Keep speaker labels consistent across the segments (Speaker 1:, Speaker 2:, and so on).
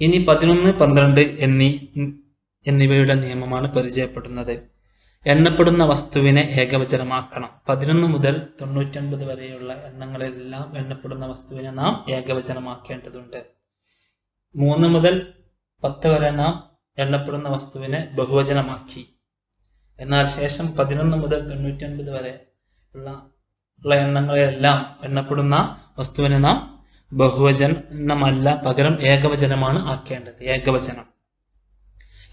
Speaker 1: ഇനി പതിനൊന്ന് പന്ത്രണ്ട് എന്നീ എന്നിവയുടെ നിയമമാണ് പരിചയപ്പെടുന്നത്. എണ്ണപ്പെടുന്ന വസ്തുവിനെ ഏകവചനമാക്കണം. പതിനൊന്ന് മുതൽ തൊണ്ണൂറ്റൊൻപത് വരെയുള്ള എണ്ണങ്ങളെല്ലാം എണ്ണപ്പെടുന്ന വസ്തുവിനെ നാം ഏകവചനമാക്കേണ്ടതുണ്ട്. മൂന്ന് മുതൽ പത്ത് വരെ നാം എണ്ണപ്പെടുന്ന വസ്തുവിനെ ബഹുവചനമാക്കി. എന്നാൽ ശേഷം പതിനൊന്ന് മുതൽ തൊണ്ണൂറ്റൊൻപത് വരെ ഉള്ള ഉള്ള എണ്ണങ്ങളെല്ലാം എണ്ണപ്പെടുന്ന വസ്തുവിനെ നാം ബഹുവചനമല്ല പകരം ഏകവചനമാണ് ആക്കേണ്ടത്. ഏകവചനം.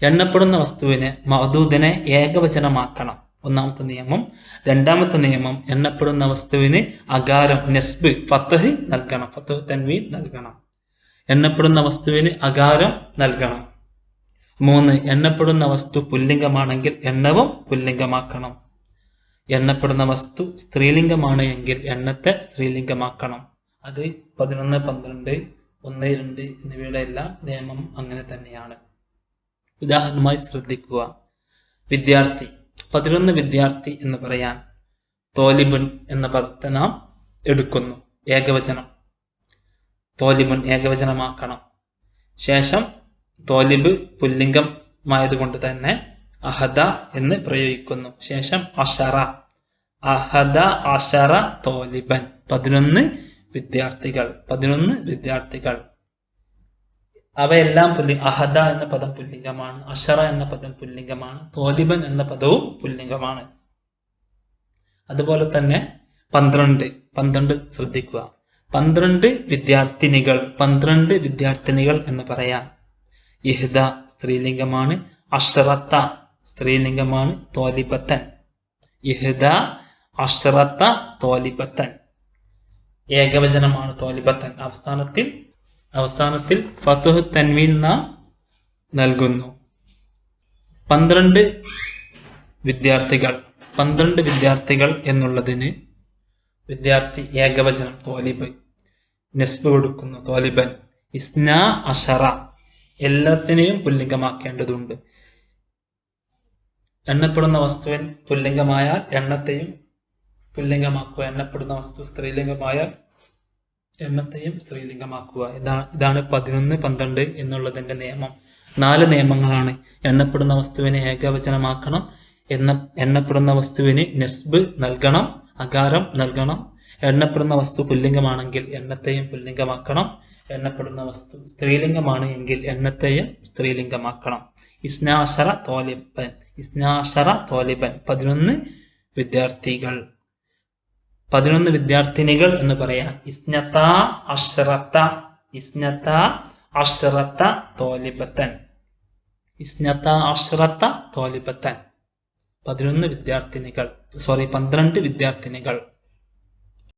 Speaker 1: എണ്ണപ്പെടുന്ന വസ്തുവിനെ മഹദൂദിനെ ഏകവചനമാക്കണം. ഒന്നാമത്തെ നിയമം. രണ്ടാമത്തെ നിയമം എണ്ണപ്പെടുന്ന വസ്തുവിന് അകാരം നെസ്ബ് ഫത്തഹ് നൽകണം. ഫത്തഹ് തൻവീൻ നൽകണം. എണ്ണപ്പെടുന്ന വസ്തുവിന് അകാരം നൽകണം. മൂന്ന് എണ്ണപ്പെടുന്ന വസ്തു പുല്ലിംഗമാണെങ്കിൽ എണ്ണവും പുല്ലിംഗമാക്കണം. എണ്ണപ്പെടുന്ന വസ്തു സ്ത്രീലിംഗമാണ് എങ്കിൽ എണ്ണത്തെ സ്ത്രീലിംഗമാക്കണം. അത് പതിനൊന്ന് പന്ത്രണ്ട് ഒന്ന് രണ്ട് എന്നിവയുടെ എല്ലാം നിയമം അങ്ങനെ തന്നെയാണ്. ഉദാഹരണമായി ശ്രദ്ധിക്കുക. വിദ്യാർത്ഥി. പതിനൊന്ന് വിദ്യാർത്ഥി എന്ന് പറയാൻ തോലിബുൻ എന്ന പദത്തെ നാം എടുക്കുന്നു. ഏകവചനം. തോലിബുൻ ഏകവചനമാക്കണം. ശേഷം തോലിബ് പുല്ലിംഗമായതുകൊണ്ട് തന്നെ അഹദ എന്ന് പ്രയോഗിക്കുന്നു. ശേഷം അഷറ. അഹദ അഷറ തോലിബൻ. പതിനൊന്ന് വിദ്യാർത്ഥികൾ പതിനൊന്ന് വിദ്യാർത്ഥികൾ. അവയെല്ലാം പുല്ലി അഹദ എന്ന പദം പുല്ലിംഗമാണ് അഷറ എന്ന പദം പുല്ലിംഗമാണ് തോലിബൻ എന്ന പദവും പുല്ലിംഗമാണ്. അതുപോലെ തന്നെ പന്ത്രണ്ട് പന്ത്രണ്ട് ശ്രദ്ധിക്കുക. പന്ത്രണ്ട് വിദ്യാർത്ഥിനികൾ പന്ത്രണ്ട് വിദ്യാർത്ഥിനികൾ എന്ന് പറയാം. ഇഹ്ദ സ്ത്രീലിംഗമാണ് അഷറത്ത സ്ത്രീലിംഗമാണ് തോലിബത്തൻ. ഇഹ്ദ അഷറത്ത തോലിബത്തൻ. ഏകവചനമാണ് തോലിബത്തൻ അവസാനത്തിൽ അവസാനത്തിൽ ഫത്തുഹ് തൻവീൻ ന നൽകുന്നു. പന്ത്രണ്ട് വിദ്യാർത്ഥികൾ പന്ത്രണ്ട് വിദ്യാർത്ഥികൾ എന്നുള്ളതിന് വിദ്യാർത്ഥി ഏകവചനം തോലിബ് നെസ്ബ് കൊടുക്കുന്നു തോലിബൻ. ഇസ്ന അഷറ എല്ലാത്തിനെയും പുല്ലിംഗമാക്കേണ്ടതുണ്ട്. എണ്ണപ്പെടുന്ന വസ്തുവിൻ പുല്ലിംഗമായാൽ എണ്ണത്തെയും പുല്ലിംഗമാക്കുക എണ്ണപ്പെടുന്ന വസ്തു സ്ത്രീലിംഗമായ എണ്ണത്തെയും സ്ത്രീലിംഗമാക്കുക. ഇതാണ് ഇതാണ് പതിനൊന്ന് പന്ത്രണ്ട് എന്നുള്ളതിന്റെ നിയമം. നാല് നിയമങ്ങളാണ്. എണ്ണപ്പെടുന്ന വസ്തുവിനെ ഏകവചനമാക്കണം എണ്ണ എണ്ണപ്പെടുന്ന വസ്തുവിന് നെസ്ബ് നൽകണം അകാരം നൽകണം. എണ്ണപ്പെടുന്ന വസ്തു പുല്ലിംഗമാണെങ്കിൽ എണ്ണത്തെയും പുല്ലിംഗമാക്കണം. എണ്ണപ്പെടുന്ന വസ്തു സ്ത്രീലിംഗമാണ് എങ്കിൽ എണ്ണത്തെയും സ്ത്രീലിംഗമാക്കണം. ഇസ്നാശറ തോലിബൻ ഇസ്നാശറ തോലിബൻ. പതിനൊന്ന് വിദ്യാർത്ഥികൾ. പതിനൊന്ന് വിദ്യാർത്ഥിനികൾ എന്ന് പറയാം. ഇസ്നത്ത അഷ്റത്ത ഇസ്നത്ത അഷ്റത്ത തോലിബത്തൻ. ഇസ്നത്ത അഷ്റത്ത തോലിബത്തൻ. പതിനൊന്ന് വിദ്യാർത്ഥിനികൾ സോറി പന്ത്രണ്ട് വിദ്യാർത്ഥിനികൾ.